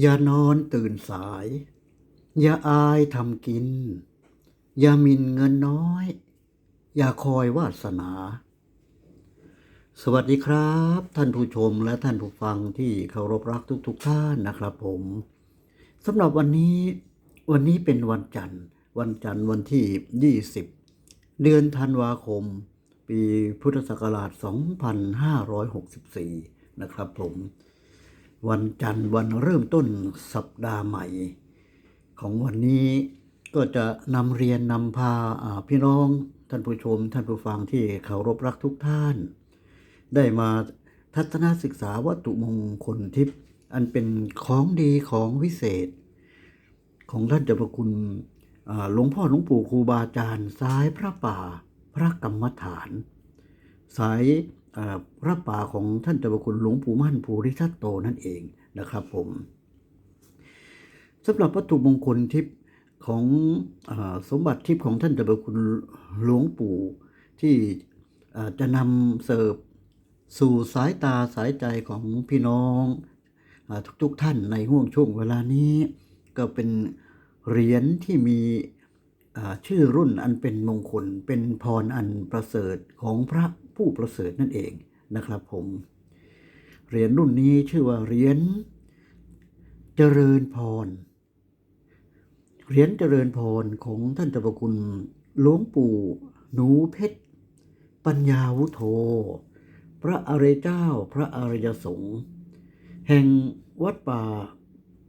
อย่านอนตื่นสาย อย่าอายทำกิน อย่ามินเงินน้อย อย่าคอยวาสนา สวัสดีครับ ท่านผู้ชมและท่านผู้ฟังที่เคารพรักทุกๆทท่านนะครับผมสำหรับวันนี้วันนี้เป็นวันจันทร์ วันจันทร์วันที่ 20 เดือนธันวาคม ปีพุทธศักราช 2564 นะครับผม วันจันทร์วันเริ่มต้นสัปดาห์ใหม่ ของวันนี้ก็จะนำเรียนนำพาาพี่น้องท่านผู้ชม ท่านผู้ฟังที่เคารพรักทุกท่าน ได้มาทัศนศึกษาวัตถุมงคลทิพย์อันเป็นของดีของวิเศษ ของท่านเจ้าพระคุณหลวงพ่อหลวงปู่ครูบาอาจารย์ สายพระป่า พระกรรมฐาน สาย พระป่าของท่านเจ้าพระคุณหลวงปู่มั่นภูริทัตโตนั่นเองนะครับผมสำหรับวัตถุมงคลทิพย์ของอสมบัติทิพย์ของท่านเจ้าพระคุณหลวงปู่ที่จะนำเสิร์ฟสู่สายตาสายใจของพี่น้องอทุกๆท่านในห่วงช่วงเวลานี้ ก็เป็นเหรียญที่มีชื่อรุ่นอันเป็นมงคลเป็นพรอันประเสริฐของพระ ผู้ประเสริฐนั่นเองนะครับผมเหรียญรุ่นนี้ชื่อว่าเหรียญเจริญพรเหรียญเจริญพรของท่านเจ้าพระคุณหลวงปู่หนูเพชร ปัญญาวุโธ พระอริยเจ้าพระอริยสงฆ์แห่งวัดป่า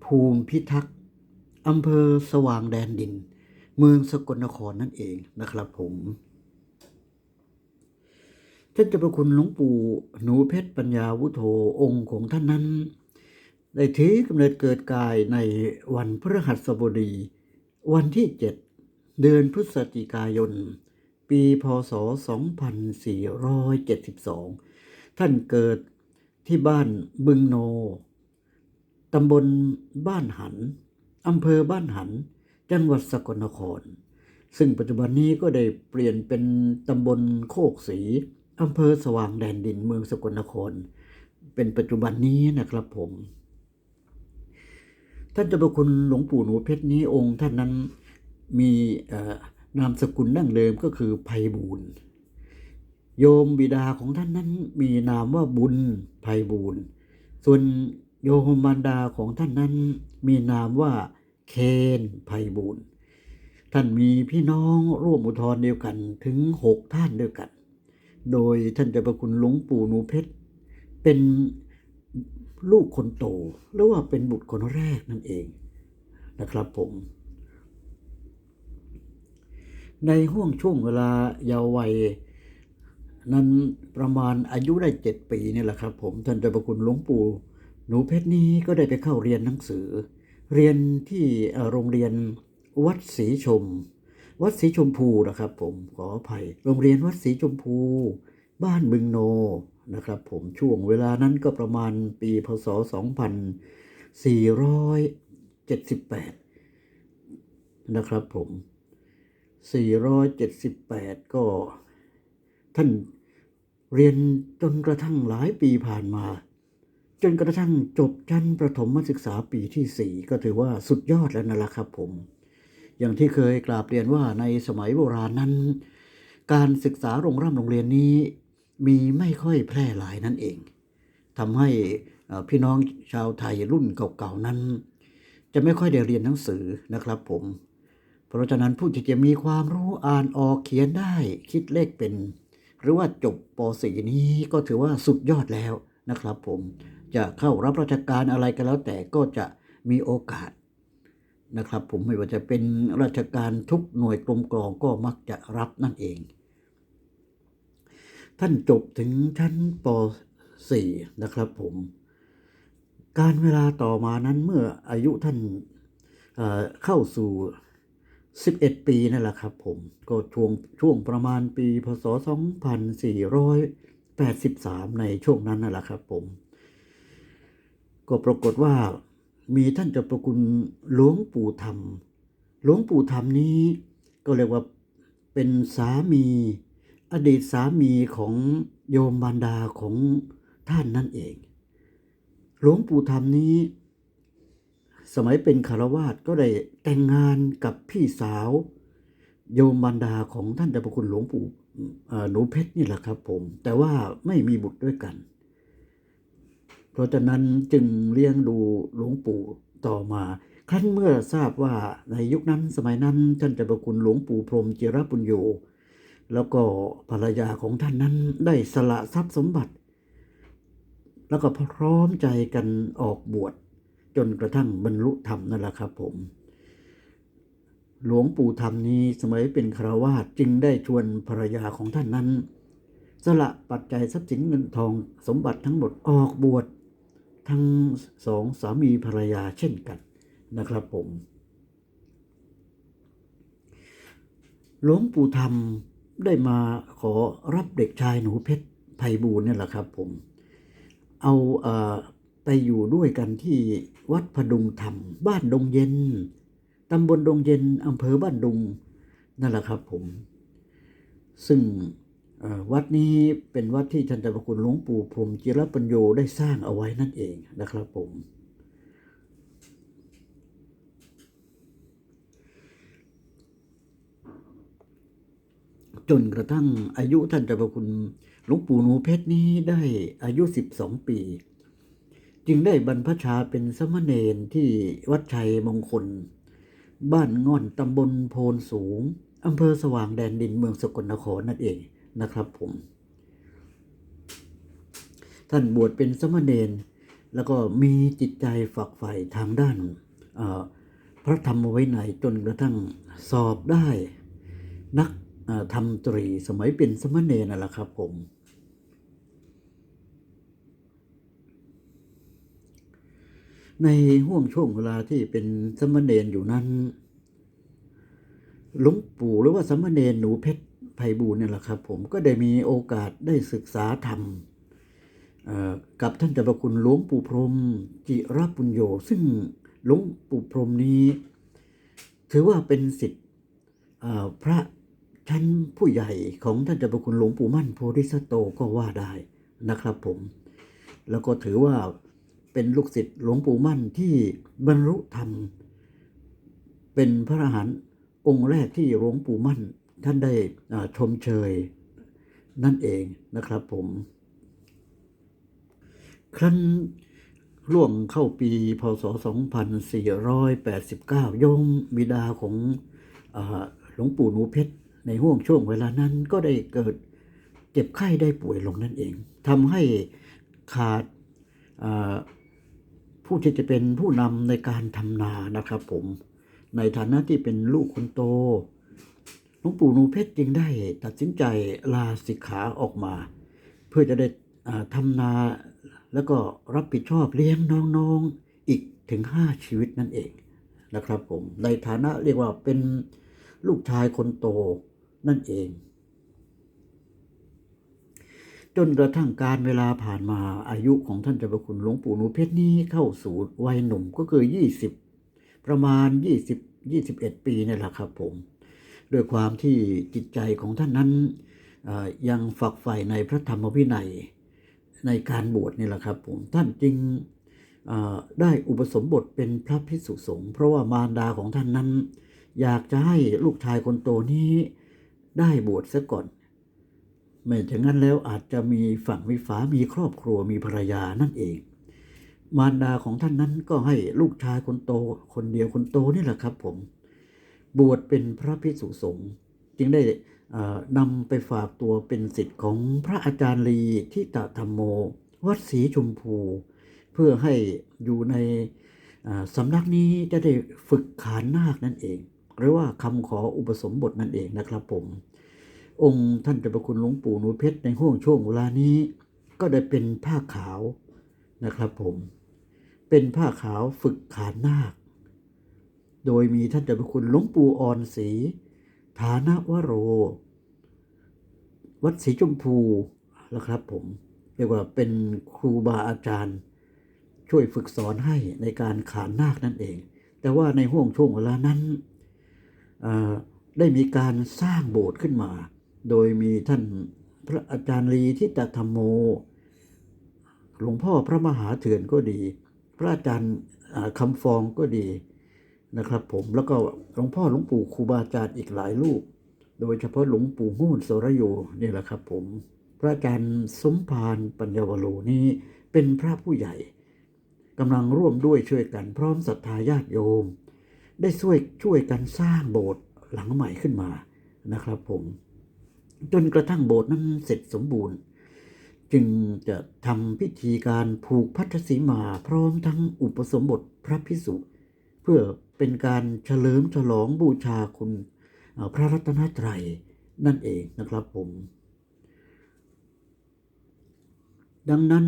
ภูมิพิทักษ์อำเภอสว่างแดนดิน เมืองสกลนครนั่นเองนะครับผม ท่านเจ้าพระคุณหลวงปู่หนูเพชรปัญญาวุโธองค์ของท่านนั้น ได้ถือกำเนิดเกิดกายในวันพฤหัสบดี วันที่7เดือนพฤศจิกายน ปีพศ 2472 ท่านเกิดที่บ้านบึงโน ตำบลบ้านหัน อำเภอบ้านหัน จังหวัดสกลนคร ซึ่งปัจจุบันนี้ก็ได้เปลี่ยนเป็นตำบลโคกศรี อำเภอสว่างแดนดินเมืองสกลนคร เป็นปัจจุบันนี้นะครับผม ท่านเจ้าพระคุณหลวงปู่หนูเพชรนี้องค์ท่านนั้นมีนามสกุลดั้งเดิมก็คือไพบูลย์โยมบิดาของท่านนั้นมีนามว่าบุญไพบูลย์ส่วนโยมมารดาของท่านนั้นมีนามว่าเคนไพบูลย์ท่านมีพี่น้องร่วมอุทธรณ์เดียวกันถึงหกท่านด้วยกัน โดยท่านเจ้าพระคุณหลวงปู่หนูเพชร เป็นลูกคนโตหรือว่าเป็นบุตรคนแรกนั่นเองนะครับผม ในห่วงช่วงเวลาเยาว์วัยนั้นประมาณอายุได้เจ็ดปีนี่แหละครับ ผมท่านเจ้าพระคุณหลวงปู่หนูเพชรนี้ก็ได้ไปเข้าเรียนหนังสือ เรียนที่โรงเรียนวัดศรีชม วัดศรีชมพูนะครับผมขออภัย โรงเรียนวัดศรีชมพู บ้านบึงโนนะครับผมช่วงเวลานั้นก็ประมาณปีพศ 2478 นะครับผม 478 ก็ท่านเรียนจนกระทั่งหลายปีผ่านมา จนกระทั่งจบชั้นประถมศึกษาปีที่ 4 ก็ถือว่าสุดยอดแล้วนั่นแหละครับผม อย่างที่เคยกราบเรียนว่าในสมัยโบราณนั้น การศึกษาโรงร่ำโรงเรียนนี้ มีไม่ค่อยแพร่หลายนั่นเองทำให้พี่น้องชาวไทยรุ่นเก่าๆนั้น จะไม่ค่อยได้เรียนหนังสือนะครับผม เพราะฉะนั้นผู้ที่จะมีความรู้อ่านออกเขียนได้คิดเลขเป็น หรือว่าจบป .4 นี้ก็ถือว่าสุดยอดแล้วนะครับผมจะเข้ารับราชการอะไรก็แล้วแต่ก็จะมีโอกาส นะครับ ผมไม่ว่าจะเป็นราชการทุกหน่วยกรมกรองก็มักจะรับนั่นเอง ท่านจบถึงชั้นป .4 นะครับผม การเวลาต่อมานั้นเมื่ออายุท่านเเข้าสู่ 11 ปีนั่นแหละครับผมก็ช่วงช่วงประมาณปี พศ 2483 ในช่วงนั้นนั่นแหละครับผม ก็ปรากฏว่า มีท่านเจ้าประคุณหลวงปู่ธรรม หลวงปู่ธรรมนี้ก็เรียกว่าเป็นสามี อดีตสามีของโยมบรรดาของท่านนั่นเอง หลวงปู่ธรรมนี้ สมัยเป็นคารวาสก็ได้แต่งงานกับพี่สาว โยมบรรดาของท่านเจ้าพระคุณหลวงปู่หนูเพชรนี่แหละครับผม แต่ว่าไม่มีบุตรด้วยกันเราะฉะนั้นจึงเลี้ยงดูหลวงปู่ต่อมา ครั้นเมื่อทราบว่าในยุคนั้นสมัยนั้นท่านเจ้าพระคุณหลวงปู่พรหมจิรปุญโญแล้วก็ภรรยาของท่านนั้นได้สละทรัพย์สมบัติ แล้วก็พร้อมใจกันออกบวชจนกระทั่งบรรลุธรรมนั่นแหละครับผม หลวงปู่ธรรมนี้สมัยเป็นคราวาสจึงได้ชวนภรรยาของท่านนั้น สละปัจจัยทรัพย์สินเงินทองสมบัติทั้งหมดออกบวช ทั้งสองสามีภรรยาเช่นกันนะครับผม หลวงปู่ธรรมได้มาขอรับเด็กชายหนูเพชรไพบูลย์เนี่ยแหละครับผม เอาเอ่อไปอยู่ด้วยกันที่วัดพดุงธรรม บ้านดงเย็นตำบลดงเย็นอำเภอบ้านดุงนั่นแหละครับผม ซึ่ง วัดนี้เป็นวัดที่ท่านเจ้าพระคุณหลวงปู่พรมจิรปัญโยได้สร้างเอาไว้นั่นเองนะครับผม จนกระทั่งอายุท่านเจ้าพระคุณหลวงปู่หนูเพชรนี้ได้อายุ 12 ปี จึงได้บรรพชาเป็นสมณเณรที่วัดชัยมงคล บ้านง่อนตำบลโพนสูงอำเภอสว่างแดนดินเมืองสกลนครนั่นเอง นะครับผม ท่านบวชเป็นสมณเณรแล้วก็มีจิตใจฝักใฝ่ทางด้านพระธรรมไวินัยจนกระทั่งสอบได้นักเอ่อทำตรีสมัยเป็นสมณเณรนั่นแหละครับผม ในห่วงช่วงเวลาที่เป็นสมณเณรอยู่นั้นหลวงปู่หรือว่าสมณเณรหนูเพชร ไพบูลย์เนี่ยแหละครับ ผมก็ได้มีโอกาสได้ศึกษาธรรมกับท่านเจ้าพระคุณหลวงปู่พรมจิรปุญโญซึ่งหลวงปู่พรมนี้ ถือว่าเป็นสิทธิ์พระชั้นผู้ใหญ่ของท่านเจ้าพระคุณหลวงปู่มั่นโพธิสัตโตก็ว่าได้นะครับผม แล้วก็ถือว่าเป็นลูกศิษย์หลวงปู่มั่นที่บรรลุธรรม เป็นพระอรหันต์องค์แรกที่หลวงปู่มั่น ท่านได้ชมเชยนั่นเองนะครับผม ครั้นล่วงเข้าปีพศ 2489 โยมบิดาของหลวงปู่หนูเพชร ในห่วงช่วงเวลานั้นก็ได้เกิดเจ็บไข้ได้ป่วยลงนั่นเองทำให้ขาดผู้ที่จะเป็นผู้นำในการทำนานะครับผม ในฐานะที่เป็นลูกคนโต หลวงปู่หนูเพชรจึงได้ตัดสินใจลาสิกขาออกมา เพื่อจะได้อ่าทำนาแล้วก็รับผิดชอบเลี้ยงน้องๆอีกถึงห้าชีวิตนั่นเองนะครับผมในฐานะเรียกว่าเป็นลูกชายคนโตนั่นเอง จนกระทั่งการเวลาผ่านมาอายุของท่านเจ้าพระคุณหลวงปู่หนูเพชรนี้เข้าสู่วัยหนุ่มก็คือ 20 ประมาณ 20 21 ปีนี่แหละครับผม ด้วยความที่จิตใจของท่านนั้นยังฝักใฝ่ในพระธรรมวินัยในการบวชนี่แหละครับผมท่านจึงได้อุปสมบทเป็นพระภิกษุสงฆ์เพราะว่ามารดาของท่านนั้น อยากจะให้ลูกชายคนโตนี้ได้บวชซะก่อนไม่ฉะนั้นแล้วอาจจะมีฝั่งมีฝามีครอบครัวมีภรรยานั่นเอง มารดาของท่านนั้นก็ให้ลูกชายคนโต คนเดียวคนโตนี่แหละครับผม บวชเป็นพระภิกษุสงฆ์จึงได้นำไปฝากตัวเป็นศิษย์ของพระอาจารย์ลีทิตธรรมโม วัดศรีชมพู เพื่อให้อยู่ในสำนักนี้จะได้ฝึกขานนาคนั่นเอง หรือว่าคำขออุปสมบทนั่นเองนะครับผม องค์ท่านเจ้าประคุณหลวงปู่นูเพชรในห่วงช่วงเวลานี้ ก็ได้เป็นผ้าขาวนะครับผม เป็นผ้าขาวฝึกขานนาค โดยมีท่านเจ้าพระคุณหลวงปู่อ่อนศรีฐานะวโร วัดศรีชมพูนะครับผมเรียกว่าเป็นครูบาอาจารย์ ช่วยฝึกสอนให้ในการขานนาคนั่นเอง แต่ว่าในห่วงช่วงเวลานั้นได้มีการสร้างโบสถ์ขึ้นมา โดยมีท่านพระอาจารย์ลีทิตธรรมโม หลวงพ่อพระมหาเถื่อนก็ดี พระอาจารย์คำฟองก็ดี นะครับผมแล้วก็หลวงพ่อหลวงปู่ครูบาอาจารย์อีกหลายรูป โดยเฉพาะหลวงปู่มูนโสรโยนี่แหละครับผมพระอาจารย์สมภารปัญญาวโรนี้เป็นพระผู้ใหญ่กำลังร่วมด้วยช่วยกันพร้อมศรัทธาญาติโยม ได้ช่วยช่วยกันสร้างโบสถ์หลังใหม่ขึ้นมานะครับผม จนกระทั่งโบสถ์นั้นเสร็จสมบูรณ์ จึงจะทำพิธีการผูกพัทธสีมาพร้อมทั้งอุปสมบทพระพิสุเพื่อ เป็นการเฉลิมฉลองบูชาคุณพระรัตนตรัยนั่นเองนะครับผม ดังนั้น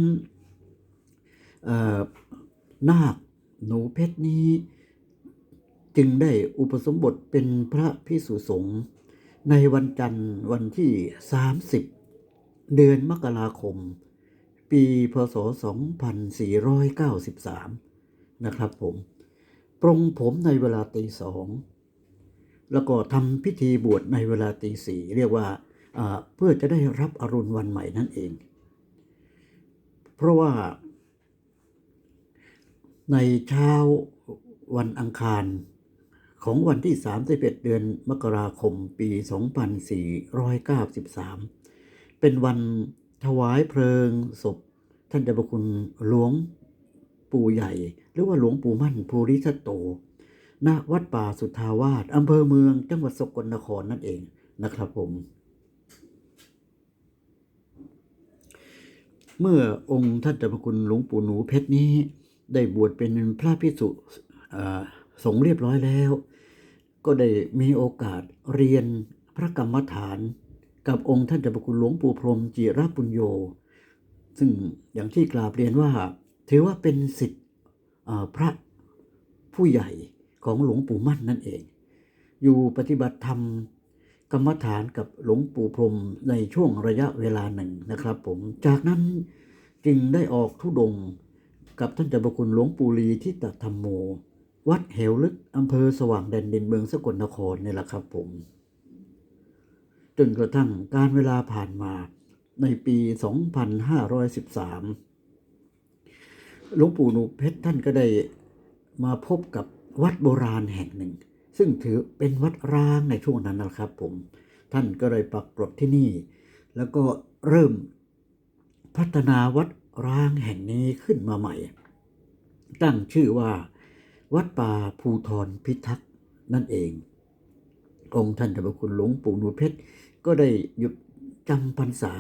นาคหนูเพชรนี้จึงได้อุปสมบทเป็นพระพิสุสงฆ์ในวันจันทร์วันที่ 30 เดือนมกราคม ปีพศ 2493 นะครับผม ปรงผมในเวลาตีสองแล้วก็ทำพิธีบวชในเวลาตีสี่เรียกว่าเพื่อจะได้รับอรุณวันใหม่นั่นเอง เพราะว่าในเช้าวันอังคารของวันที่ 31 เดือนมกราคมปี 2493 เป็นวันถวายเพลิงศพท่านเจ้าพระคุณหลวงปู่ใหญ่ หรือว่าหลวงปู่มั่นภูริทัตโต ณ วัดป่าสุทธาวาสอำเภอเมือง จังหวัดสกลนครนั่นเองนะครับผม เมื่อองค์ท่านเจ้าพระคุณหลวงปู่หนูเพชรนี้ ได้บวชเป็นพระพิสุสงฆ์เรียบร้อยแล้ว ก็ได้มีโอกาสเรียนพระกรรมฐานกับองค์ท่านเจ้าพระคุณหลวงปู่พรมจิรปุญโย ซึ่งอย่างที่กราบเรียนว่า ถือว่าเป็นสิทธิ์ พระผู้ใหญ่ของหลวงปู่มั่นนั่นเอง อยู่ปฏิบัติธรรมกรรมฐานกับหลวงปู่พรมในช่วงระยะเวลาหนึ่งนะครับ ผม จากนั้นจึงได้ออกทุดงกับท่านเจ้าพระคุณหลวงปู่ลีทิตธรรมโม วัดเหวลึกอำเภอสว่างแดนดินเมืองสกลนครนี่แหละครับผม จนกระทั่งการเวลาผ่านมาในปี 2513 หลวงปู่หนูเพชรท่านก็ได้มาพบกับวัดโบราณแห่งหนึ่ง ซึ่งถือเป็นวัดร้างในช่วงนั้นนะครับ ผม ท่านก็เลยปักกรดที่นี่ แล้วก็เริ่มพัฒนาวัดร้างแห่งนี้ขึ้นมาใหม่ ตั้งชื่อว่า วัดป่าภูทรพิทักษ์นั่นเอง องค์ท่านเจ้าพระคุณหลวงปู่หนูเพชรก็ได้หยุดจำพรรษา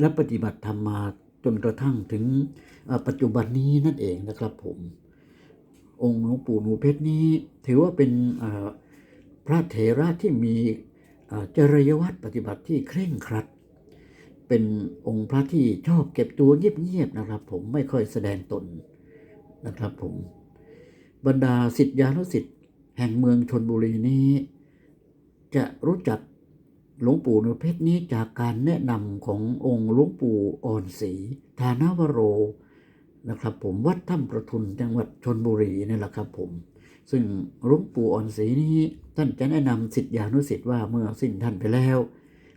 และปฏิบัติธรรมมา จนกระทั่งถึงปัจจุบันนี้นั่นเองนะครับผม องค์หลวงปู่หนูเพชรนี้ ถือว่าเป็นพระเถระที่มีจริยวัตรปฏิบัติที่เคร่งครัด เป็นองค์พระที่ชอบเก็บตัวเงียบๆนะครับ ผมไม่ค่อยแสดงตนนะครับผมบรรดาสิทธิานุสิทธิ์แห่งเมืองชนบุรีนี้ จะรู้จัก หลวงปู่นุเพชรนี้จากการแนะนำขององค์หลวงปู่อ่อนศรีธานาวโรนะครับ ผมวัดถ้ำประทุนจังหวัดชนบุรีนี่แหละครับผม ซึ่งหลวงปู่อ่อนศรีนี้ท่านจะแนะนำสิทธิานุสิทธิ์ว่าเมื่อสิ้นท่านไปแล้ว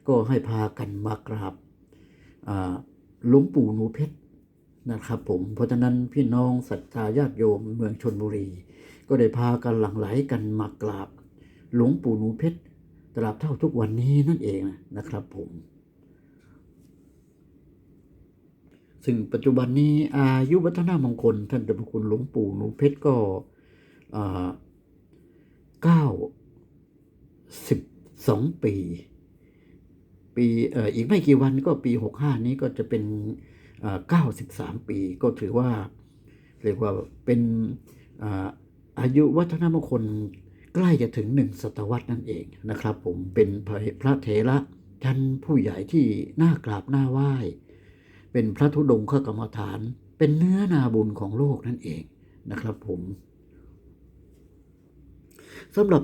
ก็ให้พากันมากราบหลวงปู่หนูเพชรนะครับ ผมเพราะฉะนั้นพี่น้องศรัทธาญาติโยมเมืองชนบุรี ก็ได้พากันหลั่งไหลกันมากราบ หลวงปู่หนูเพชร ตราบเท่าทุกวันนี้นั่นเองนะครับผม ซึ่งปัจจุบันนี้อายุวัฒนามงคล ท่านเจ้าพระคุณหลวงปู่หนูเพชรก็เก้าสิบสองปี ปีเอออีกไม่กี่วันก็ปีหกห้านี้ก็จะเป็นเก้าสิบสามปีก็ถือว่า เรียกว่าเป็นอาอายุวัฒนมงคล ใกล้จะถึงหนึ่งศตวรรษนั่นเองนะครับ ผมเป็นพระเถระท่านผู้ใหญ่ที่น่ากราบน่าไหว้ เป็นพระธุดงค์กรรมฐาน เป็นเนื้อนาบุญของโลกนั่นเองนะครับผมสำหรับ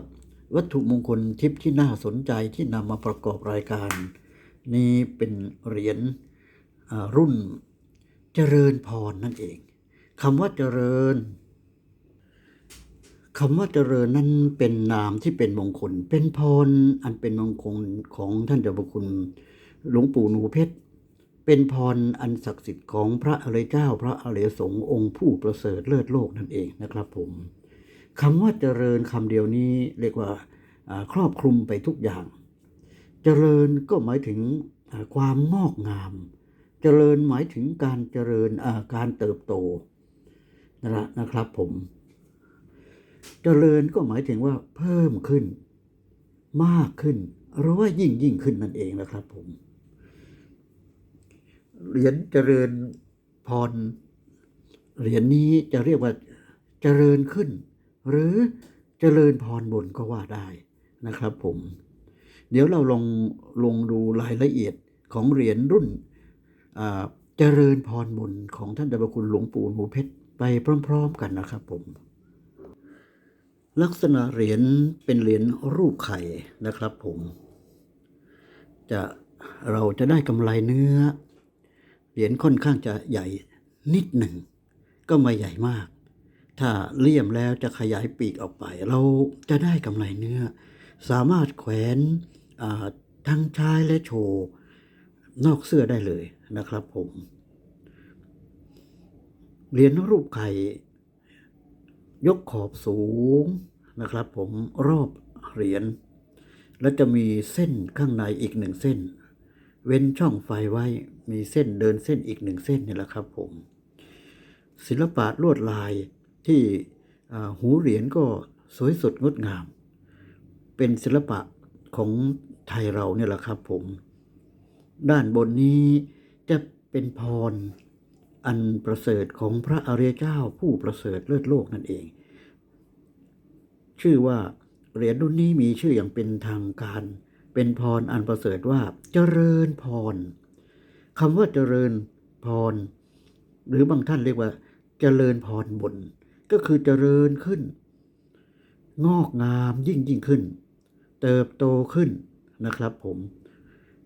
วัตถุมงคลทิพย์ที่น่าสนใจที่นำมาประกอบรายการ นี้เป็นเหรียญรุ่นเจริญพรนั่นเองคำว่าเจริญ คำว่าเจริญนั้นเป็นนามที่เป็นมงคล เป็นพรอันเป็นมงคลของท่านเจ้าพระคุณหลวงปู่หนูเพชร เป็นพรอันศักดิ์สิทธิ์ของพระอริยเจ้า พระอริยสงฆ์องค์ผู้ประเสริฐเลิศโลกนั่นเองนะครับผมคำว่าเจริญคำเดียวนี้เรียกว่าครอบคลุมไปทุกอย่าง เจริญก็หมายถึงความงอกงาม เจริญหมายถึงการเจริญการเติบโตนะละนะครับผมเจริญก็หมายถึงว่าเพิ่มขึ้น มากขึ้น หรือว่ายิ่งยิ่งขึ้นนั่นเองนะครับผม เหรียญเจริญพร เหรียญนี้จะเรียกว่าเจริญขึ้น หรือเจริญพรบนก็ว่าได้นะครับผม เดี๋ยวเราลองลงดูรายละเอียดของเหรียญรุ่นเจริญพรบนของท่านเจ้าพระคุณหลวงปู่หนูเพชรไปพร้อม ๆ กันนะครับผม ลักษณะเหรียญเป็นเหรียญรูปไข่นะครับผม จะเราจะได้กำไรเนื้อ เหรียญค่อนข้างจะใหญ่นิดหนึ่ง ก็ไม่ใหญ่มาก ถ้าเลี่ยมแล้วจะขยายปีกออกไป เราจะได้กำไรเนื้อ สามารถแขวนทั้งชายและโชว์นอกเสื้อได้เลยนะครับผม เหรียญรูปไข่ ยกขอบสูงนะครับ ผมรอบเหรียญแล้วจะมีเส้นข้างในอีกหนึ่งเส้น เว้นช่องไฟไว้มีเส้นเดินเส้นอีกหนึ่งเส้นนี่แหละครับผม ศิลปะลวดลายที่หูเหรียญก็สวยสดงดงาม เป็นศิลปะของไทยเราเนี่ยแหละครับผม ด้านบนนี้จะเป็นพร อันประเสริฐของพระอริยเจ้าผู้ประเสริฐเลิศโลกนั่นเอง ชื่อว่าเหรียญรุ่นนี้มีชื่ออย่างเป็นทางการ เป็นพรอันประเสริฐว่าเจริญพรคำว่าเจริญพร หรือบางท่านเรียกว่า เจริญพรบน ก็คือเจริญขึ้น งอกงามยิ่งยิ่งขึ้น เติบโตขึ้นนะครับผม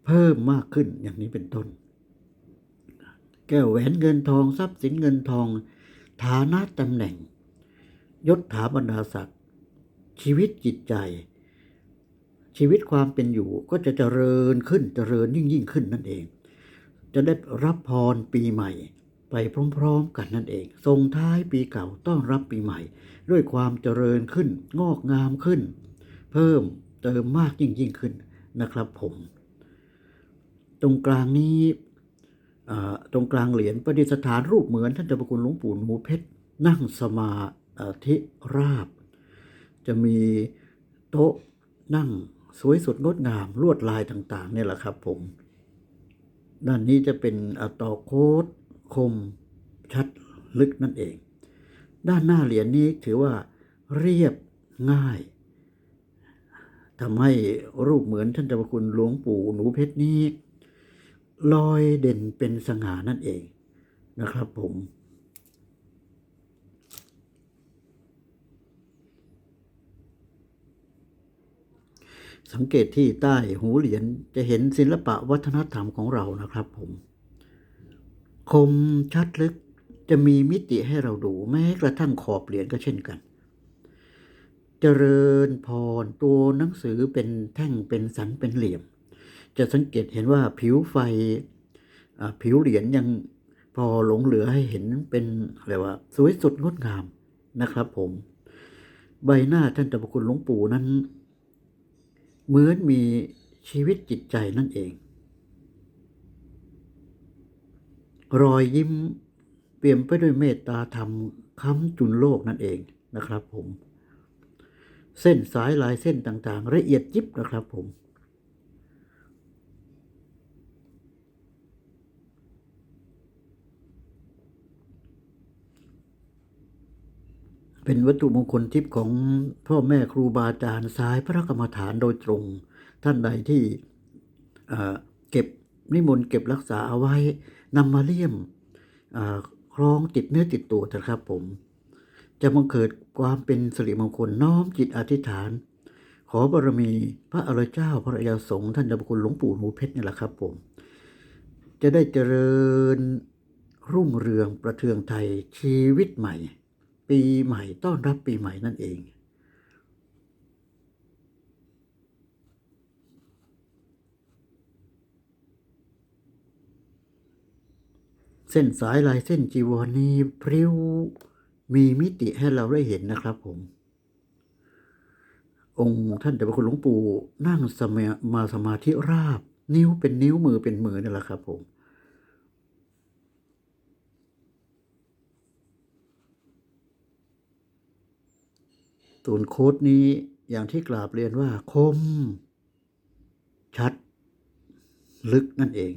เพิ่มมากขึ้นอย่างนี้เป็นต้น ก้วแหวนเงินทองทรัพย์สินเงินทอง ฐานะตำแหน่ง ยศถาบรรดาศักดิ์ชีวิตจิตใจ ชีวิตความเป็นอยู่ก็จะเจริญขึ้นเจริญยิ่งยิ่งขึ้นนั่นเอง จะได้รับพรปีใหม่ไปพร้อมๆกันนั่นเองส่งท้ายปีเก่าต้อนรับปีใหม่ ด้วยความเจริญขึ้น งอกงามขึ้น เพิ่มเติมมากยิ่งยิ่งขึ้นนะครับผม ตรงกลางนี้ ตรงกลางเหรียญประดิษฐานรูปเหมือนท่านเจ้าพระคุณหลวงปู่หนูเพชรนั่งสมาธิราบ จะมีโต๊ะนั่งสวยสดงดงามลวดลายต่างๆเนี่ยแหละครับผม ด้านนี้จะเป็นต่อโค้ดคมชัดลึกนั่นเอง ด้านหน้าเหรียญนี้ถือว่าเรียบง่ายทำให้รูปเหมือนท่านเจ้าพระคุณหลวงปู่หนูเพชรนี้ ลอยเด่นเป็นสง่านั่นเองนะครับผมสังเกตที่ใต้หูเหรียญจะเห็นศิลปะวัฒนธรรมของเรานะครับผม คมชัดลึกจะมีมิติให้เราดูแม้กระทั่งขอบเหรียญก็เช่นกัน เจริญพรตัวหนังสือเป็นแท่งเป็นสันเป็นเหลี่ยม จะสังเกตเห็นว่าผิวไฟผิวเหรียญยังพอหลงเหลือให้เห็นเป็นอะไรว่าสวยสดงดงามนะครับผม ใบหน้าท่านเจ้าพระคุณหลวงปู่นั้น เหมือนมีชีวิตจิตใจนั่นเอง รอยยิ้มเปี่ยมไปด้วยเมตตาธรรมค้ำจุนโลกนั่นเองนะครับผม เส้นสายลายเส้นต่างๆ ละเอียดยิบนะครับผม เป็นวัตถุมงคลทิพย์ของพ่อแม่ครูบาอาจารย์สายพระกรรมฐานโดยตรง ท่านใดที่เก็บนิมนต์เก็บรักษาเอาไว้นำมาเลี่ยมคล้องติดเนื้อติดตัวเถอะครับผม จะบังเกิดความเป็นสิริมงคลน้อมจิตอธิษฐาน ขอบารมีพระอริยเจ้าพระอริยสงฆ์ท่านเจ้าพระคุณหลวงปู่หนูเพชรนี่แหละครับผม จะได้เจริญรุ่งเรืองประเทืองไทยชีวิตใหม่ ปีใหม่ต้อนรับปีใหม่นั่นเอง เส้นสายลายเส้นจีวรนี้พริ้วมีมิติให้เราได้เห็นนะครับผม องค์ท่านเจ้าพระคุณหลวงปู่นั่งสมามาสมาธิราบ นิ้วเป็นนิ้วมือเป็นมือนี่แหละครับผม ตูนโค้ดนี้อย่างที่กราบเรียนว่าคม ชัด ลึกนั่นเอง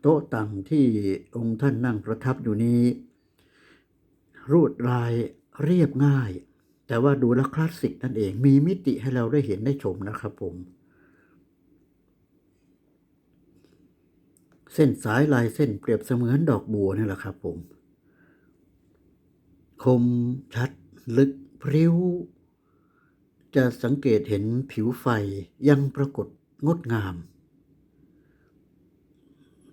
โต๊ะต่างที่องค์ท่านนั่งประทับอยู่นี้ รูดลายเรียบง่าย แต่ว่าดูแลคลาสสิกนั่นเอง มีมิติให้เราได้เห็นได้ชมนะครับผม เส้นสายลายเส้นเปรียบเสมือนดอกบัวนี่แหละครับผม คมชัดลึกพริ้ว จะสังเกตเห็นผิวไฟยังปรากฏงดงาม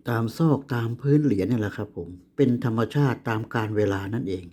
ตามซอกตามพื้นเหรียญนี่แหละครับผม เป็นธรรมชาติตามการเวลานั่นเอง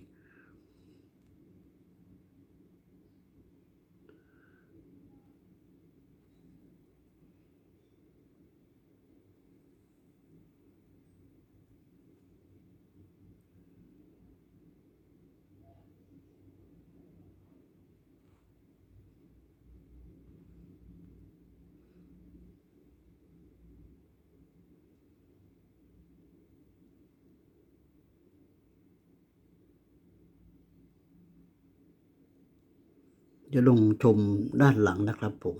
จะลงชมด้านหลังนะครับผม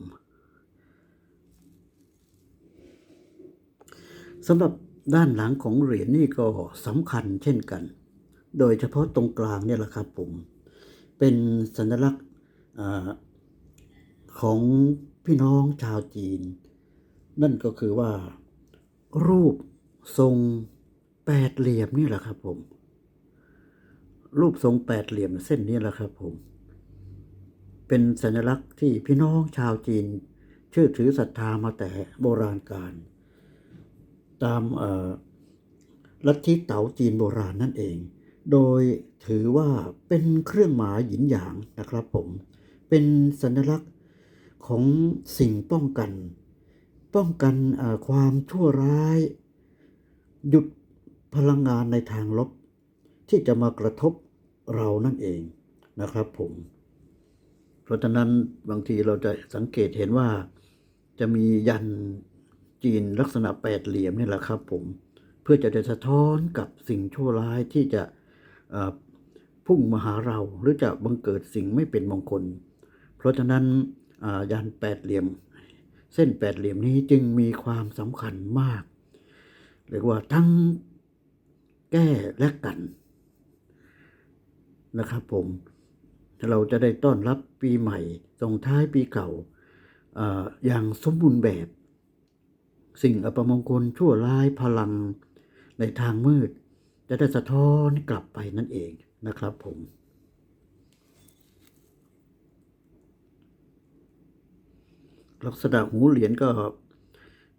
สำหรับด้านหลังของเหรียญนี่ก็สำคัญเช่นกัน โดยเฉพาะตรงกลางเนี่ยแหละครับผมเป็นสัญลักษณ์ของพี่น้องชาวจีน นั่นก็คือว่ารูปทรงแปดเหลี่ยมนี่แหละครับผม รูปทรงแปดเหลี่ยมเส้นนี้แหละครับผม เป็นสัญลักษณ์ที่พี่น้องชาวจีน เชื่อถือศรัทธามาแต่โบราณกาลตามลัทธิเต๋าจีนโบราณนั่นเอง โดยถือว่าเป็นเครื่องหมายหยินหยางนะครับผม เป็นสัญลักษณ์ของสิ่งป้องกัน ป้องกันความชั่วร้าย หยุดพลังงานในทางลบ ที่จะมากระทบเรานั่นเองนะครับผม เพราะฉะนั้นบางทีเราจะสังเกตเห็นว่าจะมียันจีนลักษณะแปดเหลี่ยมนี่แหละครับผมเพื่อจะได้สะท้อนกับสิ่งชั่วร้ายที่จะพุ่งมาหาเราหรือจะบังเกิดสิ่งไม่เป็นมงคล เพราะฉะนั้นยันแปดเหลี่ยม เส้นแปดเหลี่ยมนี้จึงมีความสำคัญมากเรียกว่าทั้งแก้และกันนะครับผม เราจะได้ต้อนรับปีใหม่ส่งท้ายปีเก่าออย่างสมบูรณ์แบบ สิ่งอัปมงคลชั่วร้ายพลังในทางมืด จะได้สะท้อนกลับไปนั่นเองนะครับผมลักษณะหูเหรียญก็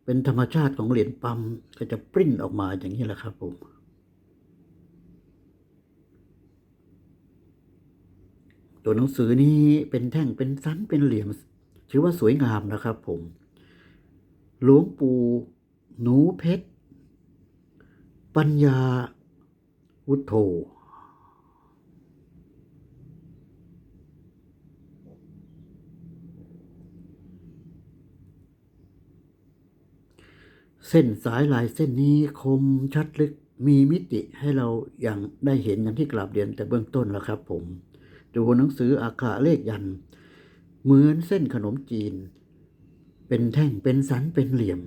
เป็นธรรมชาติของเหรียญปั๊มก็จะปริ้นออกมาอย่างนี้แหละครับผม ตัวหนังสือนี้เป็นแท่งเป็นสันเป็นเหลี่ยมถือว่าสวยงามนะครับผมหลวงปู่หนูเพชร ปัญญาวุฒโธเส้นสายลายเส้นนี้คมชัดลึกมีมิติให้เราอย่างได้เห็นอย่างที่กราบเรียนแต่เบื้องต้นแล้วครับผม ดูหนังสืออาคาเลขยัน เหมือนเส้นขนมจีน เป็นแท่งเป็นสันเป็นเหลี่ยม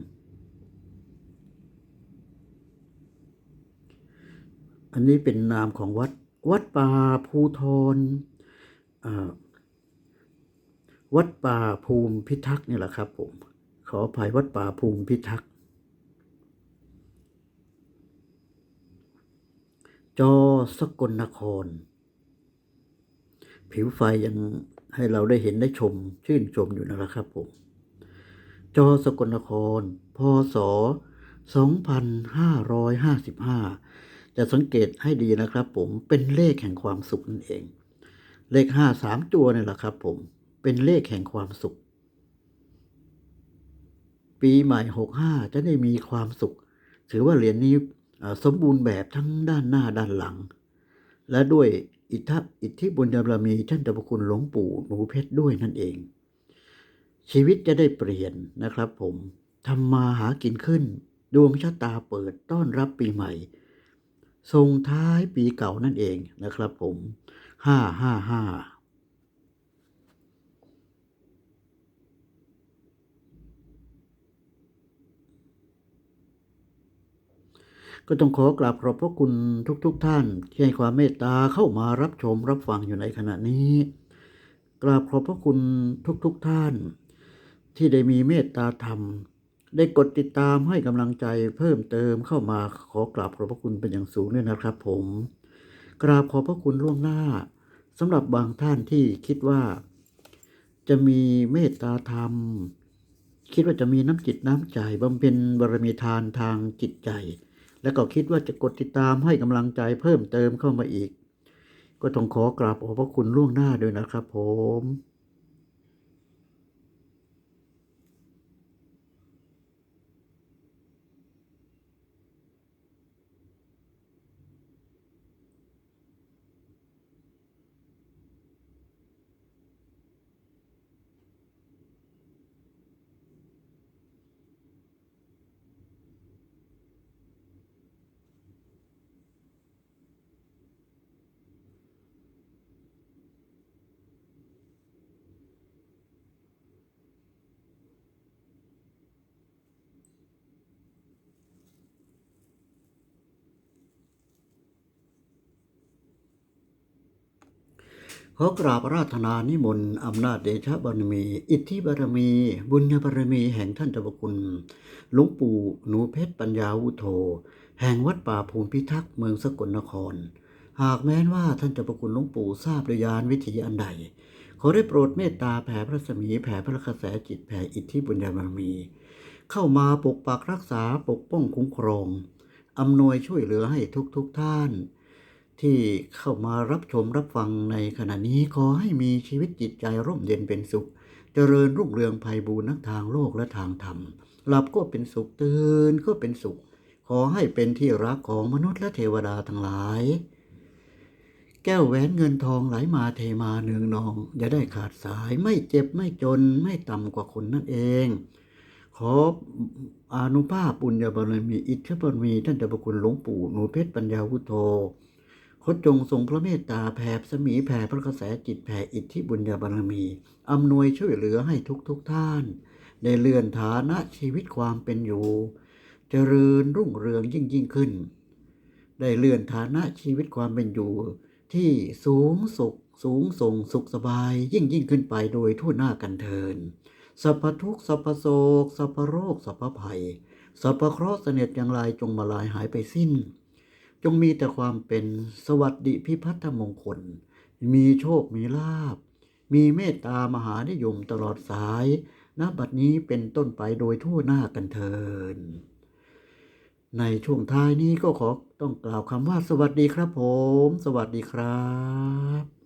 อันนี้เป็นนามของวัดวัดป่าภูทรวัดป่าภูมิพิทักษ์นี่แหละครับผม ขออภัยวัดป่าภูมิพิทักษ์จอสกลนคร ผิวไฟยังให้เราได้เห็นได้ชมชื่นชมอยู่นะครับผม จอสกลนคร พศ 2555 จะสังเกตให้ดีนะครับผมเป็นเลขแห่งความสุขนั่นเอง เลขห้าสามตัวนี่แหละครับผมเป็นเลขแห่งความสุข ปีใหม่ 65 จะได้มีความสุข ถือว่าเหรียญนี้สมบูรณ์แบบทั้งด้านหน้าด้านหลัง และด้วย อิทธอิทธิบุญบารมีท่านเจ้าพระคุณหลวงปู่หนูเพชรด้วยนั่นเอง ชีวิตจะได้เปลี่ยนนะครับ ผมทำมาหากินขึ้น ดวงชะตาเปิดต้อนรับปีใหม่ส่งท้ายปีเก่านั่นเองนะครับผมห้าห้าห้า ก็ต้องขอกราบขอบพระคุณทุกๆทท่านที่ให้ความเมตตาเข้ามารับชมรับฟังอยู่ในขณะนี้ กราบขอบพระคุณทุกๆทท่าน ที่ได้มีเมตตาธรรม ได้กดติดตามให้กำลังใจเพิ่มเติมเข้ามาขอกราบขอบพระคุณเป็นอย่างสูงด้วยนะครับ ผม กราบขอบพระคุณล่วงหน้าสำหรับบางท่านที่คิดว่า จะมีเมตตาธรรม คิดว่าจะมีน้ำจิตน้ำใจบำเพ็ญบารมีทานทางจิตใจ แล้วก็คิดว่าจะกดติดตามให้กำลังใจเพิ่มเติมเข้ามาอีก ก็ต้องขอกราบขอบพระคุณล่วงหน้าด้วยนะครับผม ขอกราบราธนานิมนต์อำนาจเดชะบารมี อิทธิบารมี บุญญบารมีแห่งท่านเจ้าคุณหลวงปู่หนูเพชรปัญญาวุโธแห่งวัดป่าภูมิพิทักษ์เมืองสกลนคร หากแม้นว่าท่านเจ้าคุณหลวงปู่ทราบด้วยญาณวิถีอันใด ขอได้โปรดเมตตาแผ่พระสมีแผ่พระกระแสจิตแผ่อิทธิบุญญบารมี เข้ามาปกปักรักษาปกป้องคุ้มครองอำนวยช่วยเหลือให้ทุกๆทท่าน ที่เข้ามารับชมรับฟังในขณะนี้ขอให้มีชีวิตจิตใจร่มเย็นเป็นสุข เจริญรุ่งเรืองภัยบูรณ์ทั้งทางโลกและทางธรรม หลับก็เป็นสุขตื่นก็เป็นสุข ขอให้เป็นที่รักของมนุษย์และเทวดาทั้งหลาย แก้วแหวนเงินทองไหลมาเทมาเนืองนอง อย่าได้ขาดสายไม่เจ็บไม่จนไม่ต่ำกว่าคนนั่นเองขออนุภาพปุญญบารมี อิทธิบารมีท่านเจ้าพระคุณหลวงปู่หนูเพชรปัญญาวุโธ ขอจงทรงพระเมตตาแผ่สมีแผ่พระกระแสจิตแผ่อิทธิบุญญาบารมีอำนวยช่วยเหลือให้ทุกทุกท่านได้เลื่อนฐานะชีวิตความเป็นอยู่ เจริญรุ่งเรืองยิ่งยิ่งขึ้น ได้เลื่อนฐานะชีวิตความเป็นอยู่ ที่สูงสุขสูงส่งสุขสบายยิ่งยิ่งขึ้นไปโดยทั่วหน้ากันเทินสัพพทุกข์สัพพโศกสัพพโรคสัพพภัยสัพพเคราะห์เสน็จอย่างไรจงมาลายหายไปสิ้น จงมีแต่ความเป็นสวัสดิพิพัฒนมงคล มีโชคมีลาบ มีเมตตามหานิยมตลอดสายณบัดนี้เป็นต้นไปโดยทั่วหน้ากันเทิน ในช่วงท้ายนี้ก็ขอต้องกล่าวคำว่าสวัสดีครับผม สวัสดีครับ